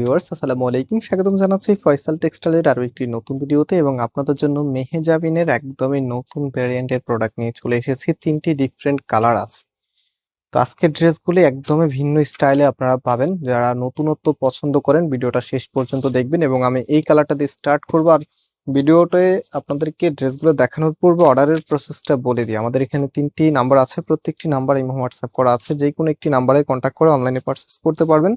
Viewers, আসসালামু আলাইকুম। স্বাগতম জানাচ্ছি ফয়সাল টেক্সটাইলের আরও একটি নতুন ভিডিওতে এবং আপনাদের জন্য মেহেজাবিনের একদমই নতুন ভ্যারিয়েন্টের প্রোডাক্ট নিয়ে চলে এসেছি। তিনটি ডিফারেন্ট কালার আছে। তো আজকের ড্রেসগুলি একদমই ভিন্ন স্টাইলে আপনারা পাবেন। যারা নতুনত্ব পছন্দ করেন, ভিডিওটা শেষ পর্যন্ত দেখবেন এবং আমি এই কালারটা দিয়ে স্টার্ট করব। আর ভিডিওতে আপনাদেরকে ড্রেসগুলো দেখানোর পূর্বে অর্ডারের প্রসেসটা বলে দিই। আমাদের এখানে তিনটি নাম্বার আছে। প্রত্যেকটি নাম্বার ইমো হোয়াটসঅ্যাপ করা আছে। যে কোনো একটি নাম্বারে কন্ট্যাক্ট করে অনলাইনে পারচেস করতে পারবেন।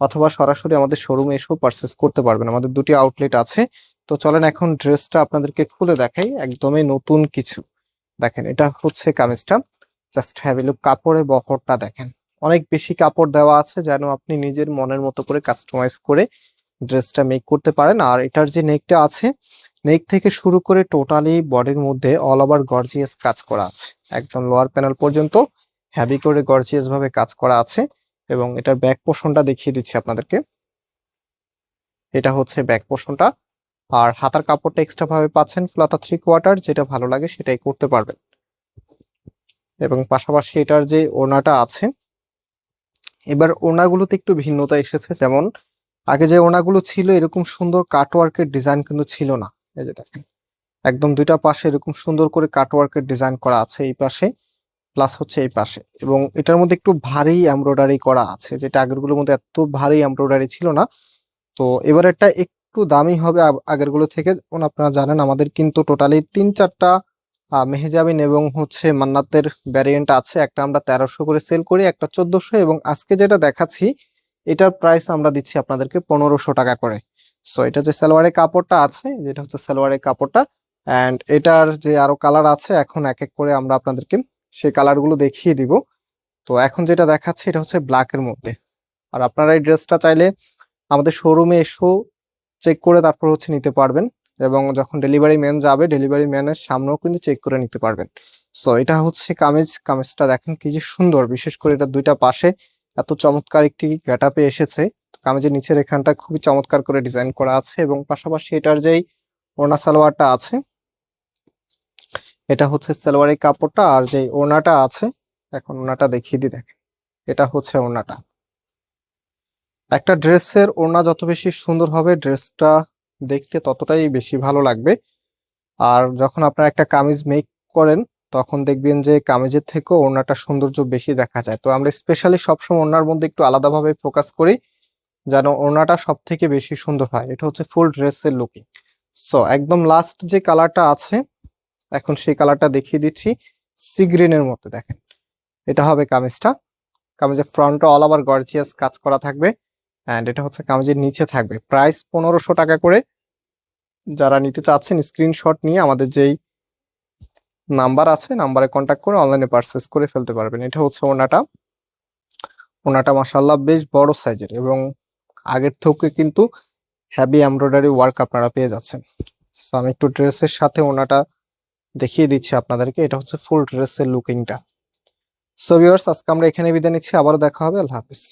অথবা সরাসরি আমাদের শোরুমে এসেও পারচেস করতে পারবেন। আমাদের দুটি আউটলেট আছে। তো চলেন এখন ড্রেসটা আপনাদেরকে খুলে দেখাই। একদমই নতুন কিছু। দেখেন, এটা হচ্ছে কামিজটা। জাস্ট হ্যাভ লুক কাপড়ে বহরটা দেখেন। অনেক বেশি কাপড় দেওয়া আছে যেন আপনি নিজের মনের মতো করে কাস্টমাইজ করে ড্রেসটা মেক করতে পারেন। আর এটার যে নেকটা আছে নেক থেকে শুরু করে টোটালি বডির মধ্যে অল ওভার গর্জিয়াস কাজ করা আছে। একদম লোয়ার প্যানেল পর্যন্ত হ্যাভি করে গর্জিয়াস ভাবে কাজ করা আছে। এবং এটার ব্যাক পোর্শনটা দেখিয়ে দিচ্ছি আপনাদেরকে। এটা হচ্ছে ব্যাক পোর্শনটা আর হাতার কাপড়টা এক্সট্রা ভাবে পাচ্ছেন ফ্লাতা থ্রি কোয়ার্টার যেটা ভালো লাগে সেটাই করতে পারবেন। এবং পাশাপাশি এটার যে ওড়নাটা আছে, এবার ওড়নাগুলোতে একটু ভিন্নতা এসেছে। যেমন, আগে যে ওনাগুলো ছিল এরকম সুন্দর কাটওয়ার্কের ডিজাইন কিন্তু ছিল না। এই যে দেখেন, একদম দুইটা পাশে এরকম সুন্দর করে কাটওয়ার্কের ডিজাইন করা আছে এই পাশে। প্লাস হচ্ছে এই পাশে। এবং এটার মধ্যে একটু ভারী এমব্রয়ডারি করা আছে, যেটা আগেরগুলোর মধ্যে এত ভারী এমব্রয়ডারি ছিল না। তো এবারেরটা একটু দামি হবে আগ- আগেরগুলো থেকে। যেমন আপনারা জানেন আমাদের কিন্তু টোটালি তিন চারটা মেহজাবিন এবং হচ্ছে মান্নাতের ভ্যারিয়েন্ট আছে। একটা আমরা তেরোশো করে সেল করি, একটা চোদ্দশো। এবং আজকে যেটা দেখাচ্ছি, এটার প্রাইস আমরা দিচ্ছি আপনাদেরকে পনেরোশো টাকা করে। সো এটা যে সালোয়ারের কাপড়টা আছে, যেটা হচ্ছে সালোয়ারের কাপড়টা। অ্যান্ড এটার যে আরও কালার আছে, এখন এক এক করে আমরা আপনাদেরকে সেই কালারগুলো দেখিয়ে দিব। তো এখন যেটা দেখাচ্ছে এটা হচ্ছে ব্ল্যাকের মধ্যে। আর আপনারা এই ড্রেসটা চাইলে আমাদের শোরুমে এসেও চেক করে তারপর হচ্ছে নিতে পারবেন। এবং যখন ডেলিভারি ম্যান যাবে ডেলিভারি ম্যানের সামনেও কিন্তু চেক করে নিতে পারবেন। সো এটা হচ্ছে কামিজ, কামিজটা দেখেন কি যে সুন্দর। বিশেষ করে এটা দুইটা পাশে এত চমৎকার একটি গেটআপে এসেছে। কামিজের নিচের এখানটা খুবই চমৎকার করে ডিজাইন করা আছে এবং পাশাপাশি এটার যেই ওড়না সালোয়ারটা আছে এটা হচ্ছে সালোয়ারের কাপড়টা আর যে ওড়নাটা আছে, এখন ওনাটা দেখিয়ে দিই, দেখেন। এটা হচ্ছে ওড়নাটা। একটা ড্রেসের ওড়না যত বেশি সুন্দর হবে, ড্রেসটা দেখতে ততটাই বেশি ভালো লাগবে। আর যখন আপনারা একটা কামিজ মেক করেন, তখন দেখবেন যে কামিজের থেকেও ওড়নাটা সৌন্দর্য বেশি দেখা যায়। তো আমরা স্পেশালি সবসময় ওড়নার মধ্যে একটু আলাদাভাবে ফোকাস করি, যেন ওড়নাটা সব থেকে বেশি সুন্দর হয়। এটা হচ্ছে ফুল ড্রেসের লুকিং সো একদম লাস্ট যে কালারটা আছে এখন সেই কালারটা দেখিয়ে দিচ্ছি। সি গ্রিনের মধ্যে দেখেন। এটা হবে কামিজটা। কামিজের ফ্রন্টে অল ওভার গর্জিয়াস কাজ করা থাকবে। অ্যান্ড এটা হচ্ছে কামিজের নিচে থাকবে। প্রাইস পনেরোশো টাকা করে। যারা নিতে চাচ্ছেন স্ক্রিনশট নিয়ে আমাদের যেই নাম্বার আছে নাম্বারে কন্ট্যাক্ট করে অনলাইনে পারচেস করে ফেলতে পারবেন। এটা হচ্ছে ওনাটা। ওনাটা মাসাল্লাহ বেশ বড় সাইজের এবং আগের থেকে কিন্তু হ্যাভি এমব্রয়ডারি ওয়ার্ক আপনারা পেয়ে যাচ্ছেন। সো আমি একটু ড্রেসের সাথে ওনাটা দেখিয়ে দিচ্ছি আপনাদেরকে, এটা হচ্ছে ফুল ড্রেসের লুকিংটা সো ভিউয়ার্স আজকে আমরা এখানে বিদায় নিচ্ছি, আবারও দেখা হবে, আল্লাহ হাফিজ।